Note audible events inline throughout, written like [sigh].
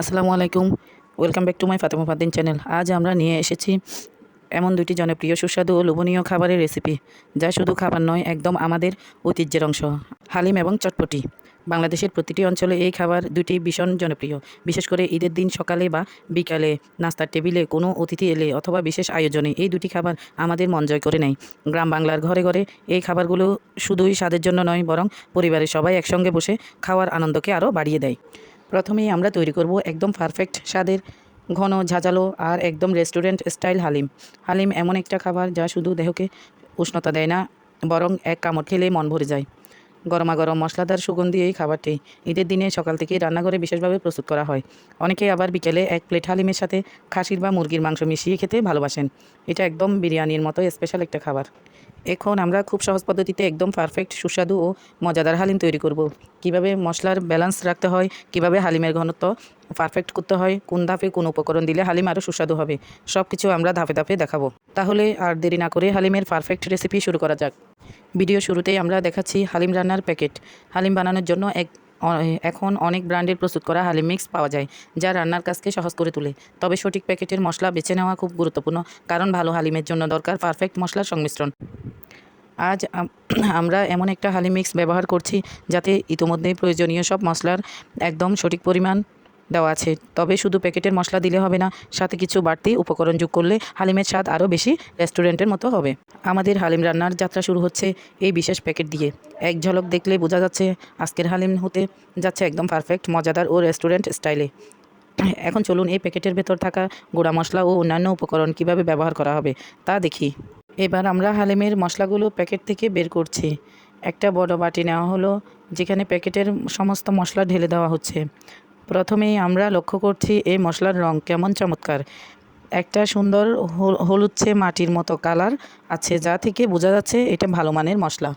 আসসালামু আলাইকুম। Welcome back to my Fatema Faddin channel আজ আমরা নিয়ে এসেছি এমন দুটি জনপ্রিয় সুস্বাদু ও লোভনীয় খাবারের রেসিপি যা শুধু খাবার নয়, একদম আমাদের ঐতিহ্যের অংশ। হালিম এবং চটপটি। বাংলাদেশের প্রতিটি অঞ্চলে এই খাবার দুটি ভীষণ জনপ্রিয়। বিশেষ করে ঈদের দিন সকালে বা বিকালে, নাস্তার টেবিলে কোনো অতিথি এলে অথবা বিশেষ আয়োজনে এই দুটি খাবার আমাদের মন জয় করে নেয়। গ্রাম বাংলার ঘরে ঘরে এই খাবারগুলো শুধুই স্বাদের জন্য নয়, বরং পরিবারের সবাই একসঙ্গে বসে খাওয়ার আনন্দকে আরও বাড়িয়ে দেয়। প্রথমেই আমরা তৈরি করব একদম পারফেক্ট স্বাদের ঘন, ঝাঁঝালো আর একদম রেস্টুরেন্ট স্টাইল হালিম। হালিম এমন একটা খাবার যা শুধু দেহকে উষ্ণতা দেয় না, বরং এক কামড় খেলে মন ভরে যায়। গরমা গরম মশলাদার সুগন্ধি এই খাবারটি ঈদের দিনে সকাল থেকে রান্নাঘরে বিশেষভাবে প্রস্তুত করা হয়। অনেকে আবার বিকেলে এক প্লেট হালিমের সাথে খাসির বা মুরগির মাংস মিশিয়ে খেতে ভালোবাসেন। এটা একদম বিরিয়ানির মতো স্পেশাল একটা খাবার। এখন আমরা খুব সহজ পদ্ধতিতে একদম পারফেক্ট সুস্বাদু ও মজাদার হালিম তৈরি করব। কীভাবে মশলার ব্যালেন্স রাখতে হয়, কীভাবে হালিমের ঘনত্ব পারফেক্ট করতে হয়, কোন ধাপে কোন উপকরণ দিলে হালিম আরও সুস্বাদু হবে সব কিছু আমরা ধাপে ধাপে দেখাবো। তাহলে আর দেরি না করে হালিমের পারফেক্ট রেসিপি শুরু করা যাক। ভিডিও শুরুতেই আমরা দেখাচ্ছি হালিম রান্নার প্যাকেট হালিম বানানোর জন্য এক এখন অনেক ব্র্যান্ডের প্রস্তুত করা হালিম মিক্স পাওয়া যায়, যা রান্নার কাজকে সহজ করে তোলে। তবে সঠিক প্যাকেটের মশলা বেছে নেওয়া খুব গুরুত্বপূর্ণ, কারণ ভালো হালিমের জন্য দরকার পারফেক্ট মশলার সংমিশ্রণ। আজ আম- [clears throat] আমরা এমন একটা হালি মিক্স ব্যবহার করছি যাতে ইতোমধ্যে প্রয়োজনীয় সব মশলার একদম সঠিক পরিমাণ দেওয়া আছে। তবে শুধু প্যাকেটের মশলা দিলে হবে না, সাথে কিছু বাড়তি উপকরণ যোগ করলে হালিমের স্বাদ আরও বেশি রেস্টুরেন্টের মতো হবে। আমাদের হালিম রান্নার যাত্রা শুরু হচ্ছে এই বিশেষ প্যাকেট দিয়ে। এক ঝলক দেখলে বোঝা যাচ্ছে আজকের হালিম হতে যাচ্ছে একদম পারফেক্ট, মজাদার ও রেস্টুরেন্ট স্টাইলে। [clears throat] এখন চলুন এই প্যাকেটের ভেতর থাকা গুঁড়া মশলা ও অন্যান্য উপকরণ কীভাবে ব্যবহার করা হবে তা দেখি। এবার আমরা হালিমের মশলাগুলো প্যাকেট থেকে বের করছি। একটা বড় বাটি নেওয়া হলো, যেখানে প্যাকেটের সমস্ত মশলা ঢেলে দেওয়া হচ্ছে। প্রথমেই আমরা লক্ষ্য করছি এই মশলার রং কেমন চমৎকার। একটা সুন্দর হল- হলুদছে মাটির মতো কালার আছে, যা থেকে বোঝা যাচ্ছে এটা ভালো মানের মশলা।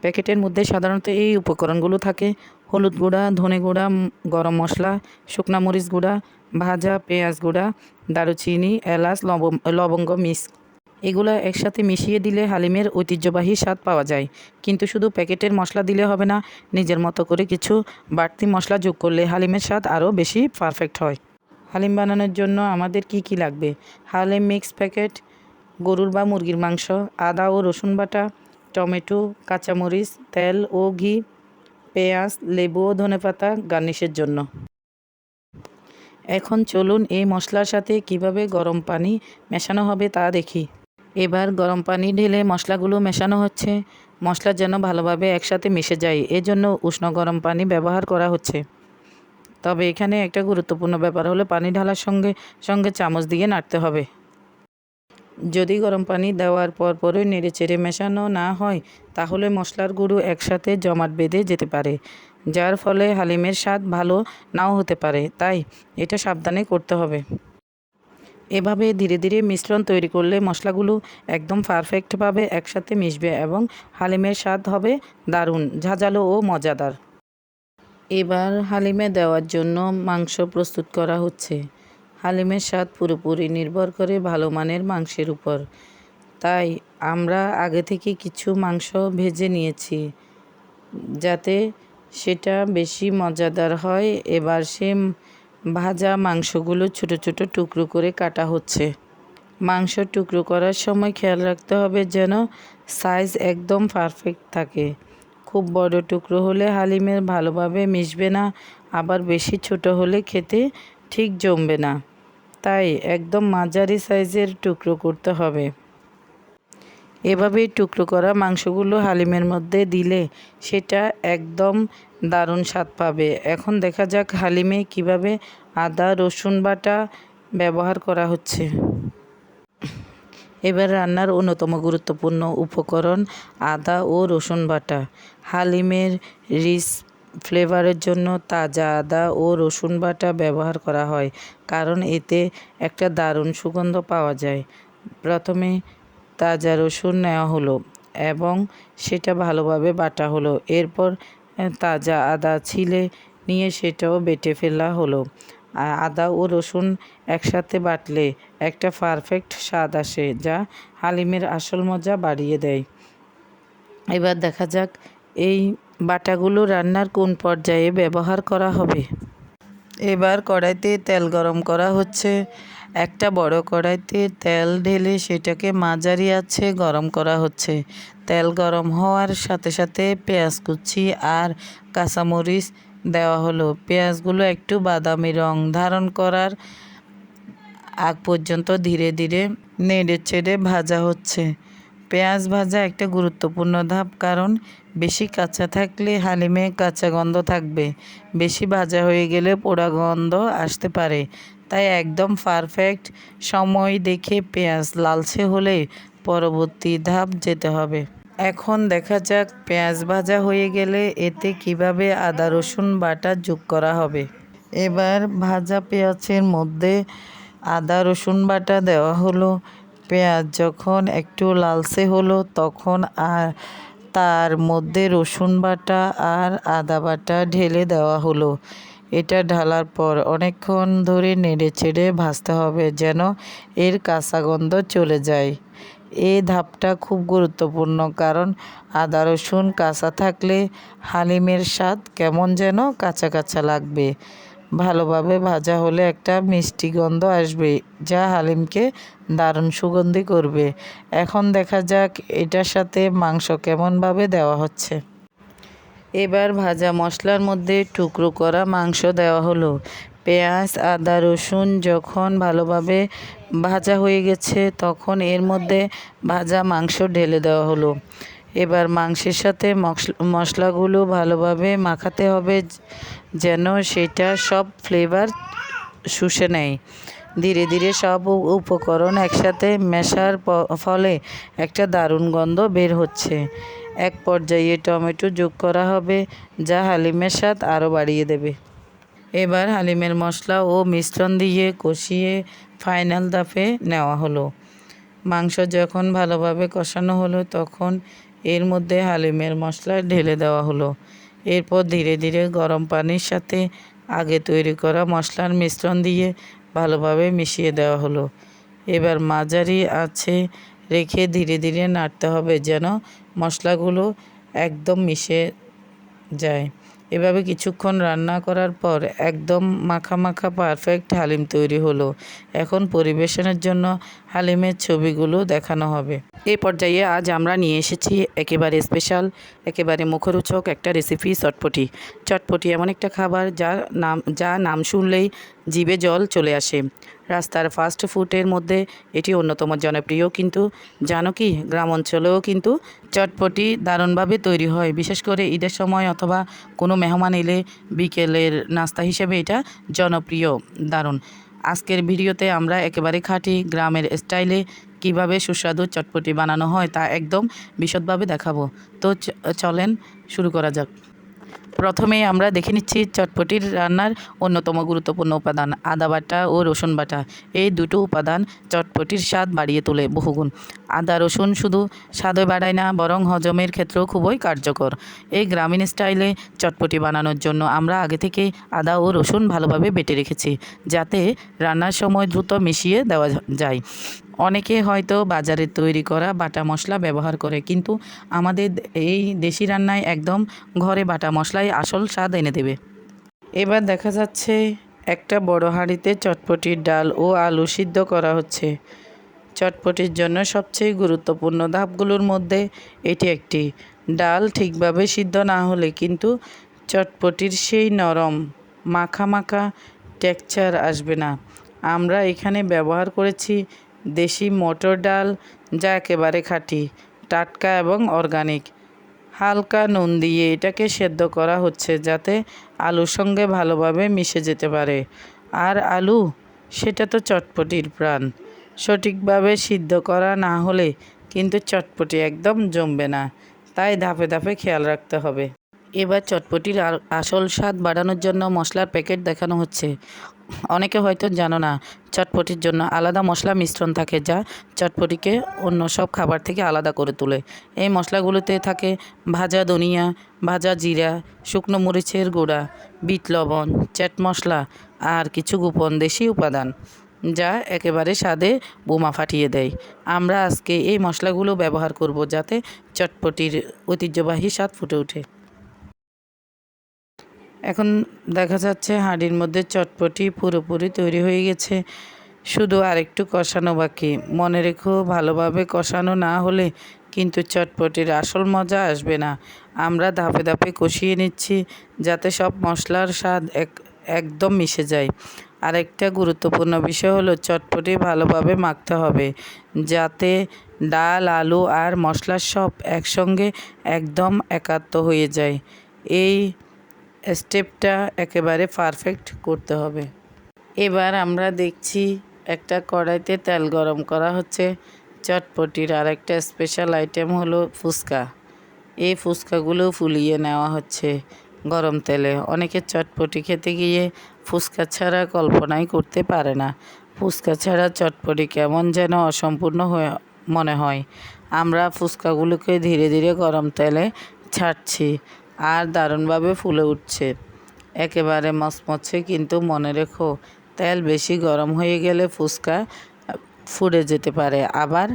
প্যাকেটের মধ্যে সাধারণত এই উপকরণগুলো থাকে। হলুদ গুঁড়া, ধনে গুঁড়া গরম মশলা, শুকনা মরিচ গুঁড়া, ভাজা পেঁয়াজ গুঁড়া, দারুচিনি, এলাচ লবঙ্গ মিক্স এগুলো একসাথে মিশিয়ে দিলে হালিমের ঐতিহ্যবাহী স্বাদ পাওয়া যায়। কিন্তু শুধু প্যাকেটের মশলা দিলে হবে না, নিজের মতো করে কিছু বাড়তি মশলা যোগ করলে হালিমের স্বাদ আরও বেশি পারফেক্ট হয়। হালিম বানানোর জন্য আমাদের কি কি লাগবে? হালিম মিক্স প্যাকেট, গরুর বা মুরগির মাংস, আদা ও রসুন বাটা, টমেটো, কাঁচামরিচ, তেল ও ঘি, পেঁয়াজ, লেবু ও ধনেপাতা গার্নিশের জন্য। এখন চলুন এই মশলার সাথে কীভাবে গরম পানি মেশানো হবে তা দেখি। এবার গরম পানি ঢেলে মশলাগুলো মেশানো হচ্ছে। মশলা যেন ভালোভাবে একসাথে মিশে যায়, এজন্য উষ্ণ গরম পানি ব্যবহার করা হচ্ছে। তবে এখানে একটা গুরুত্বপূর্ণ ব্যাপার হলো পানি ঢালার সঙ্গে সঙ্গে চামচ দিয়ে নাড়তে হবে। যদি গরম পানি দেওয়ার পর পরই নেড়ে চেড়ে মেশানো না হয়, তাহলে মশলার গুঁড়ো একসাথে জমাট বেঁধে যেতে পারে, যার ফলে হালিমের স্বাদ ভালো নাও হতে পারে। তাই এটা সাবধানে করতে হবে। এভাবে ধীরে ধীরে মিশ্রণ তৈরি করলে মশলাগুলো একদম পারফেক্টভাবে একসাথে মিশবে এবং হালিমের স্বাদ হবে দারুণ, ঝাঁঝালো ও মজাদার। এবার হালিমে দেওয়ার জন্য মাংস প্রস্তুত করা হচ্ছে। হালিমের স্বাদ পুরোপুরি নির্ভর করে ভালো মানের মাংসের উপর। তাই আমরা আগে থেকে কিছু মাংস ভেজে নিয়েছি। যাতে সেটা বেশি মজাদার হয়, এবার সে ভাজা মাংসগুলো ছোট ছোট টুকরো করে কাটা হচ্ছে। মাংস টুকরো করার সময় খেয়াল রাখতে হবে যেন সাইজ একদম পারফেক্ট থাকে। খুব বড় টুকরো হলে হালিমের ভালোভাবে মিশবে না, আবার বেশি ছোট হলে খেতে ঠিক জমবে না। তাই একদম মাঝারি সাইজের টুকরো করতে হবে। এভাবেই টুকরো করা মাংসগুলো হালিমের মধ্যে দিলে সেটা একদম দারুণ স্বাদ পাবে। এখন দেখা যাক হালিমে কীভাবে আদা, রসুন বাটা ব্যবহার করা হচ্ছে। এবার রান্নার অন্যতম গুরুত্বপূর্ণ উপকরণ আদা ও রসুন বাটা। হালিমের রিস ফ্লেভারের জন্য তাজা আদা ও রসুন বাটা ব্যবহার করা হয়, কারণ এতে একটা দারুণ সুগন্ধ পাওয়া যায়। প্রথমে তাজা রসুন নেওয়া হলো এবং সেটা ভালোভাবে বাটা হলো। এরপর তাজা আদা ছিলে নিয়ে সেটাও বেটে ফেলা হলো। আদা ও রসুন একসাথে বাটলে একটা পারফেক্ট স্বাদ আসে যা হালিমের আসল মজা বাড়িয়ে দেয়। এবার দেখা যাক এই বাটাগুলো রান্নার কোন পর্যায়ে ব্যবহার করা হবে। এবার কড়াইতে তেল গরম করা হচ্ছে। একটা বড় কড়াইতে তেল ঢেলে সেটাকে মাঝারি আছে গরম করা হচ্ছে। তেল গরম হওয়ার সাথে সাথে পেঁয়াজ কুচি আর কাঁচামরিচ দেওয়া হলো। পেঁয়াজগুলো একটু বাদামি রং ধারণ করার আগ পর্যন্ত ধীরে ধীরে নেড়ে চেড়ে ভাজা হচ্ছে। পেঁয়াজ ভাজা একটা গুরুত্বপূর্ণ ধাপ, কারণ বেশি কাঁচা থাকলে হালিমে কাঁচা গন্ধ থাকবে। বেশি ভাজা হয়ে গেলে পোড়া গন্ধ আসতে পারে। তাই একদম পারফেক্ট সময় দেখে পেঁয়াজ লালচে হলে পরবর্তী ধাপ যেতে হবে। এখন দেখা যাক পেঁয়াজ ভাজা হয়ে গেলে এতে কীভাবে আদা, রসুন বাটা যোগ করা হবে। এবার ভাজা পেঁয়াজের মধ্যে আদা, রসুন বাটা দেওয়া হলো। পেঁয়াজ যখন একটু লালচে হলো তখন আর তার মধ্যে রসুন বাটা আর আদা বাটা ঢেলে দেওয়া হলো। এটা ঢালার পর অনেকক্ষণ ধরে নেড়ে চেড়ে ভাজতে হবে যেন এর কাঁচা গন্ধ চলে যায়। এই ধাপটা খুব গুরুত্বপূর্ণ কারণ আদা, রসুন কাঁচা থাকলে হালিমের স্বাদ কেমন যেন কাঁচা কাঁচা লাগবে। ভালোভাবে ভাজা হলে একটা মিষ্টি গন্ধ আসবে যা হালিমকে দারুণ সুগন্ধি করবে। এখন দেখা যাক এটার সাথে মাংস কেমনভাবে দেওয়া হচ্ছে। এবার ভাজা মশলার মধ্যে টুকরো করা মাংস দেওয়া হলো। পেঁয়াজ, আদা, রসুন যখন ভালোভাবে ভাজা হয়ে গেছে তখন এর মধ্যে ভাজা মাংস ঢেলে দেওয়া হলো। এবার মাংসের সাথে মশলা- মশলাগুলো ভালোভাবে মাখাতে হবে যেন সেটা সব ফ্লেভার শুষে নেয়। ধীরে ধীরে সব উপকরণ একসাথে মেশার ফলে একটা দারুণ গন্ধ বের হচ্ছে। এক পর্যায়ে টমেটো যোগ করা হবে, যা হালিমের স্বাদ আরও বাড়িয়ে দেবে। এবার হালিমের মশলা ও মিশ্রণ দিয়ে কষিয়ে ফাইনাল দাফে নেওয়া হলো। মাংস যখন ভালোভাবে কষানো হলো, তখন এর মধ্যে হালিমের মশলা ঢেলে দেওয়া হলো। এরপর ধীরে ধীরে গরম পানির সাথে আগে তৈরি করা মশলার মিশ্রণ দিয়ে ভালোভাবে মিশিয়ে দেওয়া হলো। এবার মাঝারি আছে রেখে ধীরে ধীরে নাড়তে হবে যেন মশলাগুলো একদম মিশে যায়। এভাবে কিছুক্ষণ রান্না করার পর একদম মাখা মাখা পারফেক্ট হালিম তৈরি হলো। এখন পরিবেশনের জন্য হালিমের ছবিগুলো দেখানো হবে। এই পর্যায়ে আজ আমরা নিয়ে এসেছি একেবারে স্পেশাল একেবারে মুখরোচক একটা রেসিপি চটপটি। চটপটি এমন একটা খাবার যার নাম যা নাম শুনলেই জিভে জল চলে আসে। রাস্তার ফাস্ট ফুডের মধ্যে এটি অন্যতম জনপ্রিয় কিন্তু জানো কি গ্রাম অঞ্চলেও কিন্তু চটপটি দারুণভাবে তৈরি হয়। বিশেষ করে ঈদের সময় অথবা কোনো মেহমান এলে বিকেলের নাস্তা হিসেবে এটা জনপ্রিয়, দারুণ। আজকের ভিডিওতে আমরা একেবারে খাঁটি গ্রামের স্টাইলে কীভাবে সুস্বাদু চটপটি বানানো হয় তা একদম বিশদভাবে দেখাবো। তো চলেন শুরু করা যাক। প্রথমে আমরা দেখে নিচ্ছি চটপটির রান্নার অন্যতম গুরুত্বপূর্ণ উপাদান, আদা বাটা ও রসুন বাটা। এই দুটো উপাদান চটপটির স্বাদ বাড়িয়ে তোলে বহুগুণ। আদা, রসুন শুধু স্বাদই বাড়ায় না, বরং হজমের ক্ষেত্রেও খুবই কার্যকর। এই গ্রামীণ স্টাইলে চটপটি বানানোর জন্য আমরা আগে থেকে আদা ও রসুন ভালোভাবে বেটে রেখেছি, যাতে রান্নার সময় দ্রুত মিশিয়ে দেওয়া যায়। অনেকে হয়তো বাজারে তৈরি করা বাটা মশলা ব্যবহার করে, কিন্তু আমাদের এই দেশি রান্নায় একদম ঘরে বাটা মশলাই আসল স্বাদ এনে দেবে। এবার দেখা যাচ্ছে একটা বড় হাঁড়িতে চটপটির ডাল ও আলু সিদ্ধ করা হচ্ছে। চটপটির জন্য সবচেয়ে গুরুত্বপূর্ণ ধাপগুলোর মধ্যে এটি একটি। ডাল ঠিকভাবে সিদ্ধ না হলে কিন্তু চটপটির সেই নরম, মাখা মাখা টেক্সচার আসবে না। আমরা এখানে ব্যবহার করেছি দেশি মটর ডাল যা একেবারে খাঁটি, টাটকা এবং অর্গানিক হালকা নুন দিয়ে এটাকে সেদ্ধ করা হচ্ছে যাতে আলুর সঙ্গে ভালোভাবে মিশে যেতে পারে। আর আলু, সেটা তো চটপটির প্রাণ। সঠিকভাবে সিদ্ধ করা না হলে কিন্তু চটপটি একদম জমবে না। তাই ধাপে ধাপে খেয়াল রাখতে হবে। এবার চটপটির আসল স্বাদ বাড়ানোর জন্য মশলার প্যাকেট দেখানো হচ্ছে। অনেকে হয়তো জানো না, চটপটির জন্য আলাদা মশলা মিশ্রণ থাকে যা চটপটিকে অন্য সব খাবার থেকে আলাদা করে তোলে। এই মশলাগুলোতে থাকে ভাজা ধনিয়া, ভাজা জিরা, শুকনো মরিচের গুঁড়া, বিট লবণ, চ্যাট মশলা আর কিছু গোপন দেশি উপাদান যা একেবারে স্বাদে বোমা ফাটিয়ে দেয়। আমরা আজকে এই মশলাগুলো ব্যবহার করব যাতে চটপটির ঐতিহ্যবাহী স্বাদ ফুটে ওঠে। এখন দেখা যাচ্ছে হাঁড়ির মধ্যে চটপটি পুরোপুরি তৈরি হয়ে গেছে। শুধু আরেকটু কষানো বাকি। মনে রেখো, ভালোভাবে কষানো না হলে কিন্তু চটপটির আসল মজা আসবে না। আমরা ধাপে ধাপে কষিয়ে নিচ্ছি যাতে সব মশলার স্বাদ এক, একদম মিশে যায়। আরেকটা গুরুত্বপূর্ণ বিষয় হলো চটপটি ভালোভাবে মাখতে হবে যাতে ডাল, আলু আর মশলার সব একসঙ্গে একদম একাত্ম হয়ে যায়। এই স্টেপটা একেবারে পারফেক্ট করতে হবে। এবার আমরা দেখছি একটা কড়াইতে তেল গরম করা হচ্ছে। চটপটির আর একটা স্পেশাল আইটেম হলো ফুচকা। এই ফুচকাগুলো ফুলিয়ে নেওয়া হচ্ছে গরম তেলে। অনেকে চটপটি খেতে গিয়ে ফুচকা ছাড়া কল্পনাই করতে পারে না। ফুচকা ছাড়া চটপটি কেমন যেন অসম্পূর্ণ হয়ে মনে হয়। আমরা ফুচকাগুলোকে ধীরে ধীরে গরম তেলে ছাড়ছি। আর দারুণভাবে ফুলে উঠছে। একেবারে মচমচে কিন্তু মনে রেখো, তেল বেশি গরম হয়ে গেলে ফুচকা ফুটে যেতে পারে, আবার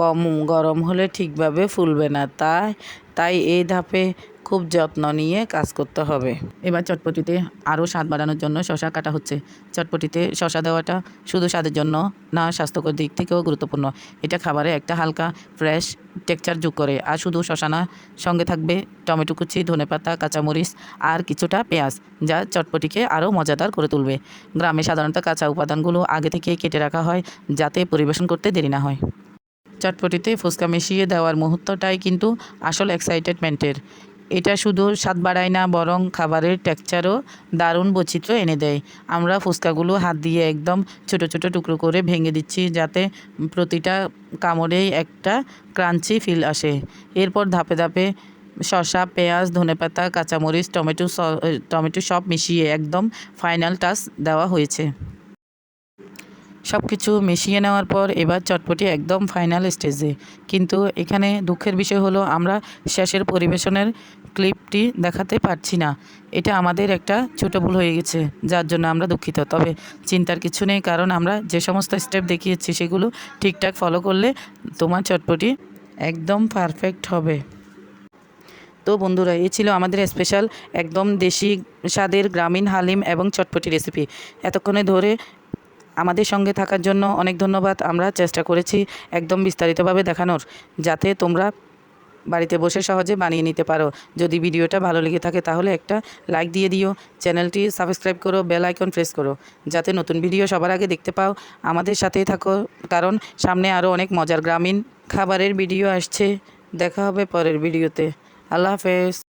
কম গরম হলে ঠিকভাবে ফুলবে না। তাই তাই এই ধাপে খুব যত্ন নিয়ে কাজ করতে হবে। এবার চটপটিতে আরও স্বাদ বাড়ানোর জন্য শশা কাটা হচ্ছে। চটপটিতে শশা দেওয়াটা শুধু স্বাদের জন্য না, স্বাস্থ্যকর দিক থেকেও গুরুত্বপূর্ণ। এটা খাবারে একটা হালকা, ফ্রেশ টেক্সচার যোগ করে। আর শুধু শশা না, সঙ্গে থাকবে টমেটো কুচি ধনেপাতা কাঁচামরিচ আর কিছুটা পেঁয়াজ, যা চটপটিকে আরও মজাদার করে তুলবে। গ্রামে সাধারণত কাঁচা উপাদানগুলো আগে থেকে কেটে রাখা হয়, যাতে পরিবেশন করতে দেরি না হয়। চটপটিতে ফুচকা মিশিয়ে দেওয়ার মুহূর্তটাই কিন্তু আসল এক্সাইটেডমেন্টের এটা শুধু স্বাদ বাড়ায় না, বরং খাবারের টেক্সচারও দারুণ বৈচিত্র্য এনে দেয়। আমরা ফুচকাগুলো হাত দিয়ে একদম ছোট ছোট টুকরো করে ভেঙে দিচ্ছি, যাতে প্রতিটা কামড়েই একটা ক্রাঞ্চি ফিল আসে। এরপর ধাপে ধাপে শসা, পেঁয়াজ, ধনেপাতা, কাঁচামরিচ, টমেটো টমেটো সব মিশিয়ে একদম ফাইনাল টাচ দেওয়া হয়েছে। সব কিছু মিশিয়ে নেওয়ার পর এবার চটপটি একদম ফাইনাল স্টেজে কিন্তু এখানে দুঃখের বিষয় হলো, আমরা শেষের পরিবেশনের ক্লিপটি দেখাতে পারছি না। এটা আমাদের একটা ছোট ভুল হয়ে গেছে, যার জন্য আমরা দুঃখিত। তবে চিন্তার কিছু নেই, কারণ আমরা যে সমস্ত স্টেপ দেখিয়েছি, সেগুলো ঠিকঠাক ফলো করলে তোমার চটপটি একদম পারফেক্ট হবে। তো বন্ধুরা এই ছিল আমাদের স্পেশাল একদম দেশি স্বাদের গ্রামীণ হালিম এবং চটপটি রেসিপি এতক্ষণে ধরে আমাদের সঙ্গে থাকার জন্য অনেক ধন্যবাদ। আমরা চেষ্টা করেছি একদম বিস্তারিতভাবে দেখানোর, যাতে তোমরা বাড়িতে বসে সহজে বানিয়ে নিতে পারো। যদি ভিডিওটা ভালো লেগে থাকে তাহলে একটা লাইক দিয়ে দিও, চ্যানেলটি সাবস্ক্রাইব করো, বেল আইকন প্রেস করো, যাতে নতুন ভিডিও সবার আগে দেখতে পাও। আমাদের সাথেই থাকো, কারণ সামনে আরও অনেক মজার গ্রামীণ খাবারের ভিডিও আসছে। দেখা হবে পরের ভিডিওতে। আল্লাহ হাফেজ।